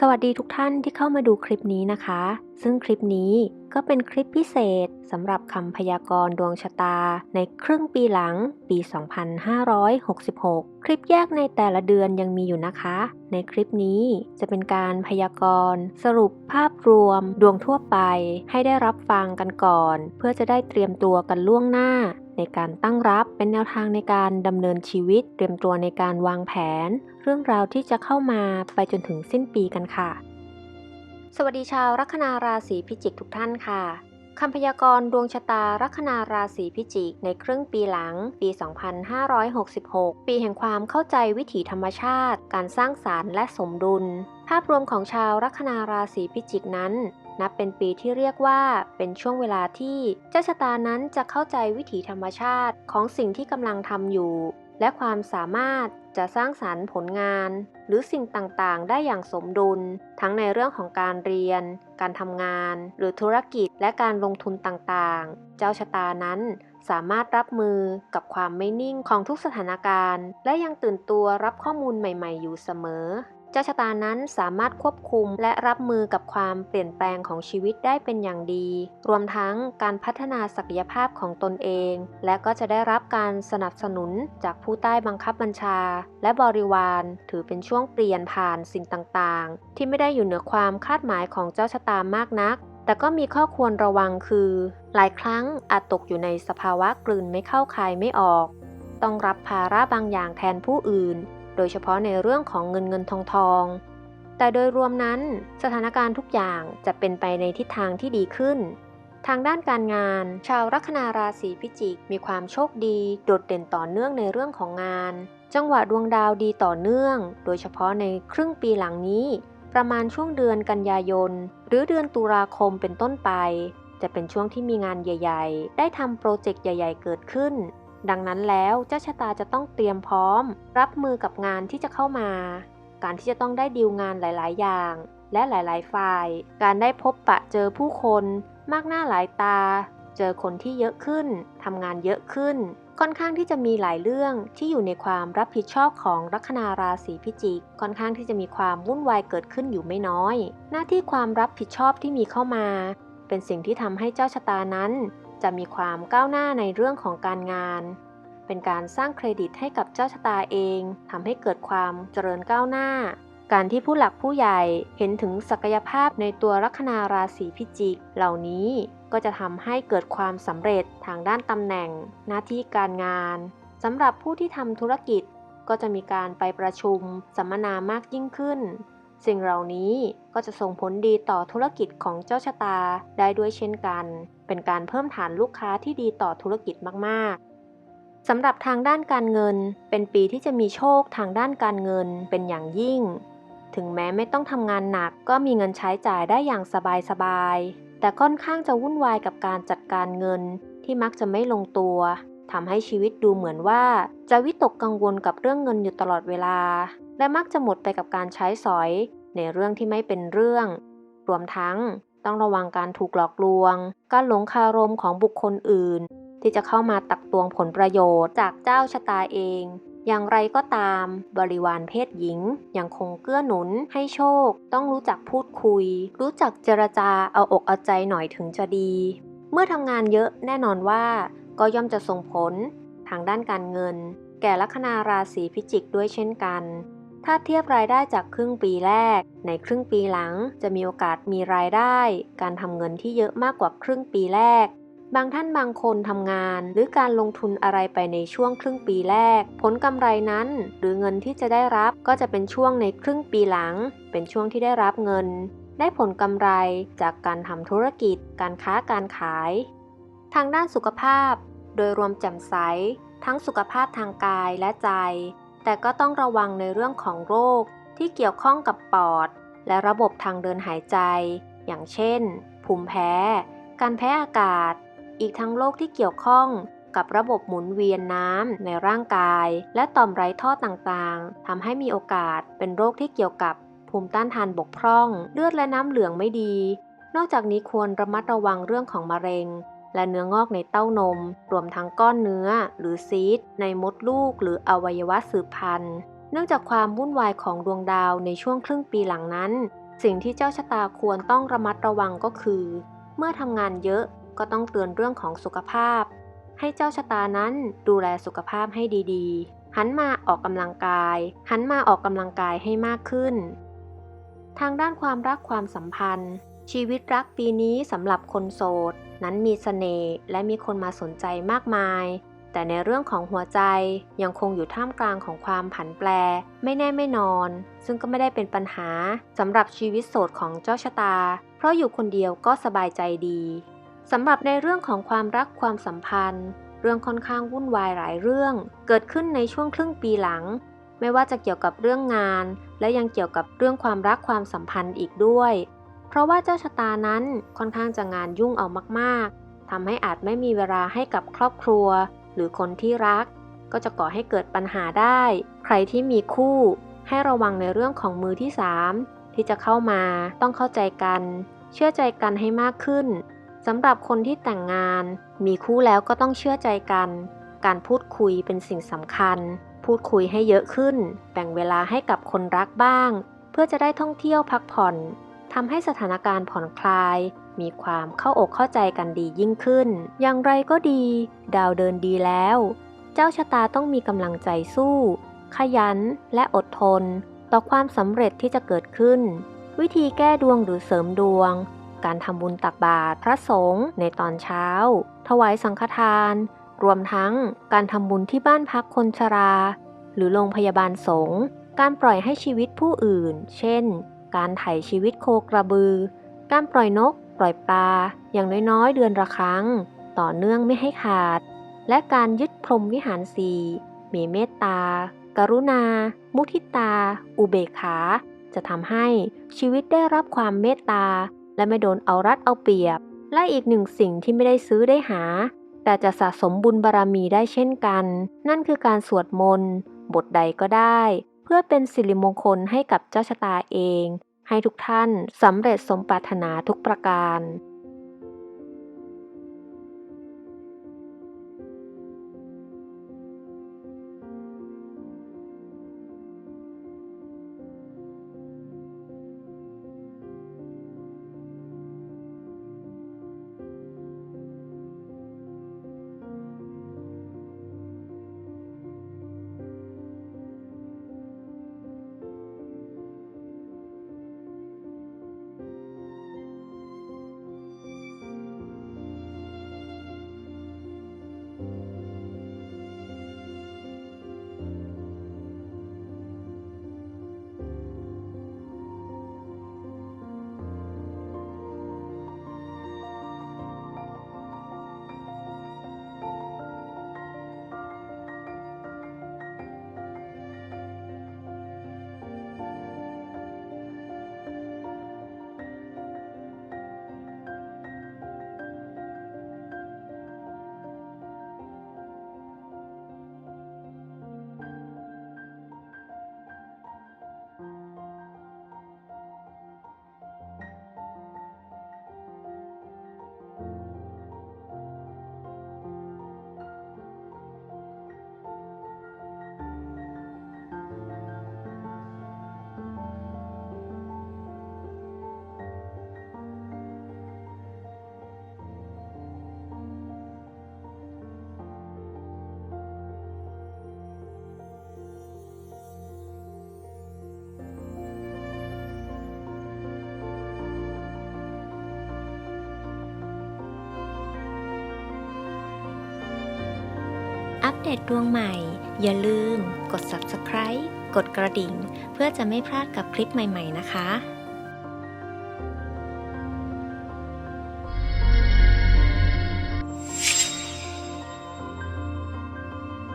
สวัสดีทุกท่านที่เข้ามาดูคลิปนี้นะคะ ซึ่งคลิปนี้ก็เป็นคลิปพิเศษสำหรับคำพยากรณ์ดวงชะตา ในครึ่งปีหลังปี 2566 คลิปแยกในแต่ละเดือนยังมีอยู่นะคะ ในคลิปนี้จะเป็นการพยากรณ์สรุปภาพรวมดวงทั่วไป ให้ได้รับฟังกันก่อน เพื่อจะได้เตรียมตัวกันล่วงหน้า ในการตั้งรับเป็นแนวทางในการดำเนินชีวิต เตรียมตัวในการวางแผน เรื่องราวที่จะเข้ามาไปจนถึงสิ้นปีกันค่ะ สวัสดีชาวลัคนาราศีพิจิกทุกท่านค่ะคำพยากรณ์ดวงชะตาลัคนาราศีพิจิกในครึ่งปีหลัง ปี 2566 ปีแห่งความเข้าใจวิถีธรรมชาติ การสร้างสารรค์และสมดุล ภาพรวมของชาวลัคนาราศีพิจิกนั้น นับเป็นปีที่เรียกว่าเป็นช่วงเวลาที่เจ้าชะตานั้นจะเข้าใจวิถีธรรมชาติของสิ่งที่กำลังทำอยู่ และความสามารถจะสร้างสรรค์ผลงาน หรือสิ่งต่างๆ ได้อย่างสมดุล ทั้งในเรื่องของการเรียน การทำงาน หรือธุรกิจและการลงทุนต่างๆ เจ้าชะตานั้นสามารถรับมือกับความไม่นิ่งของทุกสถานการณ์ และยังตื่นตัวรับข้อมูลใหม่ ๆ อยู่เสมอ จ้าชะตานั้นสามารถควบคุมและรับมือกับความเปลี่ยนแปลงของชีวิตได้เป็นอย่างดี รวมทั้งการพัฒนาศักยภาพของตนเอง และก็จะได้รับการสนับสนุนจากผู้ใต้บังคับบัญชา และบริวารถือเป็นช่วงเปลี่ยนผ่านสิ่งต่างๆ ที่ไม่ได้อยู่เหนือความคาดหมายของเจ้าชะตามากนักแต่ก็มีข้อควรระวังคือ หลายครั้งอาจตกอยู่ในสภาวะกลืนไม่เข้าคายไม่ออก ต้องรับภาระบางอย่างแทนผู้อื่น โดยเฉพาะในเรื่องของเงินเงินทองทอง แต่โดยรวมนั้นสถานการณ์ทุกอย่างจะเป็นไปในทิศทางที่ดีขึ้น ทางด้านการงาน ชาวลัคนาราศีพิจิก มีความโชคดี โดดเด่นต่อเนื่องในเรื่องของงาน จังหวะดวงดาวดีต่อเนื่อง โดยเฉพาะในครึ่งปีหลังนี้ ประมาณช่วงเดือนกันยายน หรือเดือนตุลาคมเป็นต้นไป จะเป็นช่วงที่มีงานใหญ่ ๆ ได้ทำโปรเจกต์ใหญ่ ๆ เกิดขึ้น ดังนั้นแล้วเจ้าชะตาจะต้องเตรียมพร้อม รับมือกับงานที่จะเข้ามา การที่จะต้องได้ดีลงานหลาย ๆ อย่าง และหลาย ๆ ฝ่าย การได้พบปะเจอผู้คน มากหน้าหลายตา เจอคนที่เยอะขึ้นทำงานเยอะขึ้น ค่อนข้างที่จะมีหลายเรื่องที่อยู่ในความรับผิดชอบของลัคนาราศีพิจิก ค่อนข้างที่จะมีความวุ่นวายเกิดขึ้นอยู่ไม่น้อย หน้าที่ความรับผิดชอบที่มีเข้ามา เป็นสิ่งที่ทำให้เจ้าชะตานั้น จะมีความก้าวหน้าในเรื่องของการงาน เป็นการสร้างเครดิตให้กับเจ้าชะตาเองทำให้เกิดความเจริญก้าวหน้า การที่ผู้หลักผู้ใหญ่เห็นถึงศักยภาพในตัวลัคนาราศีพิจิก เหล่านี้ก็จะทำให้เกิดความสำเร็จทางด้านตำแหน่ง หน้าที่การงานสำหรับผู้ที่ทำธุรกิจก็จะมีการไปประชุมสัมมนามากยิ่งขึ้น สิ่งเหล่านี้ก็จะส่งผลดีต่อธุรกิจของเจ้าชะตาได้ด้วยเช่นกัน เป็นการเพิ่มฐานลูกค้าที่ดีต่อธุรกิจมากๆสำหรับทางด้านการเงิน เป็นปีที่จะมีโชคทางด้านการเงินเป็นอย่างยิ่ง ถึงแม้ไม่ต้องทำงานหนักก็มีเงินใช้จ่ายได้อย่างสบายๆแต่ค่อนข้างจะวุ่นวายกับการจัดการเงินที่มักจะไม่ลงตัว ทำให้ชีวิตดูเหมือนว่า จะวิตกกังวลกับเรื่องเงินอยู่ตลอดเวลา และมักจะหมดไปกับการใช้สอย ในเรื่องที่ไม่เป็นเรื่อง รวมทั้งต้องระวังการถูกหลอกลวง การหลงคารมของบุคคลอื่น ที่จะเข้ามาตักตวงผลประโยชน์จากเจ้าชะตาเอง อย่างไรก็ตาม บริวารเพศหญิง ยังคงเกื้อหนุนให้โชค ต้องรู้จักพูดคุย รู้จักเจรจาเอาอกเอาใจหน่อยถึงจะดี เมื่อทำงานเยอะแน่นอนว่า ก็ย่อมจะส่งผลทางด้านการเงิน แก่ลัคนาราศีพิจิกด้วยเช่นกัน ถ้าเทียบรายได้จากครึ่งปีแรก ในครึ่งปีหลังจะมีโอกาสมีรายได้ การทำเงินที่เยอะมากกว่าครึ่งปีแรก บางท่านบางคนทำงานหรือการลงทุนอะไรไปในช่วงครึ่งปีแรก ผลกำไรนั้น หรือเงินที่จะได้รับก็จะเป็นช่วงในครึ่งปีหลัง เป็นช่วงที่ได้รับเงิน ได้ผลกำไรจากการทำธุรกิจ การค้าการขาย ทางด้านสุขภาพ โดยรวมแจ่มใส ทั้งสุขภาพทางกายและใจ แต่ก็ต้องระวังในเรื่องของโรคที่เกี่ยวข้องกับปอด และระบบทางเดินหายใจ อย่างเช่น ภูมิแพ้ การแพ้อากาศ อีกทั้งโรคที่เกี่ยวข้องกับระบบหมุนเวียนน้ำในร่างกาย และต่อมไร้ท่อต่างๆทำให้มีโอกาสเป็นโรคที่เกี่ยวกับภูมิต้านทานบกพร่อง เลือดและน้ำเหลืองไม่ดี นอกจากนี้ควรระมัดระวังเรื่องของมะเร็ง และเนื้องอกในเต้านม รวมทั้งก้อนเนื้อ หรือซีสในมดลูก หรืออวัยวะสืบพันธุ์ เนื่องจากความวุ่นวายของดวงดาวในช่วงครึ่งปีหลังนั้น สิ่งที่เจ้าชะตาควรต้องระมัดระวังก็คือ เมื่อทำงานเยอะก็ต้องเตือนเรื่องของสุขภาพ ให้เจ้าชะตานั้นดูแลสุขภาพให้ดีๆ หันมาออกกำลังกาย หันมาออกกำลังกายให้มากขึ้น ทางด้านความรักความสัมพันธ์ ชีวิตรักปีนี้สำหรับคนโสด นั้นมีเสน่ห์และมีคนมาสนใจมากมาย แต่ในเรื่องของหัวใจยังคงอยู่ท่ามกลางของความผันแปร ไม่แน่ไม่นอน ซึ่งก็ไม่ได้เป็นปัญหาสำหรับชีวิตโสดของเจ้าชะตา เพราะอยู่คนเดียวก็สบายใจดีสำหรับในเรื่องของความรักความสัมพันธ์ เรื่องค่อนข้างวุ่นวายหลายเรื่อง เกิดขึ้นในช่วงครึ่งปีหลัง ไม่ว่าจะเกี่ยวกับเรื่องงาน และยังเกี่ยวกับเรื่องความรักความสัมพันธ์อีกด้วย เพราะว่าเจ้าชะตานั้นค่อนข้างจะงานยุ่งเอามากๆทำให้อาจไม่มีเวลาให้กับครอบครัว หรือคนที่รัก ก็จะก่อให้เกิดปัญหาได้ ใครที่มีคู่ ให้ระวังในเรื่องของมือที่ 3 ที่จะเข้ามาต้องเข้าใจกัน เชื่อใจกันให้มากขึ้นสำหรับคนที่แต่งงาน มีคู่แล้วก็ต้องเชื่อใจกัน การพูดคุยเป็นสิ่งสำคัญ พูดคุยให้เยอะขึ้น แบ่งเวลาให้กับคนรักบ้าง เพื่อจะได้ท่องเที่ยวพักผ่อน ทำให้สถานการณ์ผ่อนคลาย มีความเข้าอกเข้าใจกันดียิ่งขึ้น อย่างไรก็ดี ดาวเดินดีแล้ว เจ้าชะตาต้องมีกำลังใจสู้ ขยันและอดทน ต่อความสำเร็จที่จะเกิดขึ้น วิธีแก้ดวงหรือเสริมดวง การทำบุญตักบาตรพระสงฆ์ในตอนเช้า ถวายสังฆทาน รวมทั้งการทำบุญที่บ้านพักคนชรา หรือโรงพยาบาลสงฆ์การปล่อยให้ชีวิตผู้อื่น เช่น การไถ่ชีวิตโคกระบือ การปล่อยนก ปล่อยปลา อย่างน้อยๆ เดือนละครั้ง ต่อเนื่องไม่ให้ขาด และการยึดพรมวิหารสีมีเมตตา กรุณา มุทิตา อุเบกขา จะทำให้ชีวิตได้รับความเมตตา และไม่โดนเอารัดเอาเปรียบ และอีกหนึ่งสิ่งที่ไม่ได้ซื้อได้หา แต่จะสะสมบุญบารมีได้เช่นกัน นั่นคือการสวดมนต์ บทใดก็ได้ เพื่อเป็นสิริมงคลให้กับเจ้าชะตาเอง ให้ทุกท่านสำเร็จสมปรารถนาทุกประการ อัปเดตดวงใหม่ อย่าลืม กด subscribe กดกระดิ่ง เพื่อจะไม่พลาดกับคลิปใหม่ ๆ นะคะ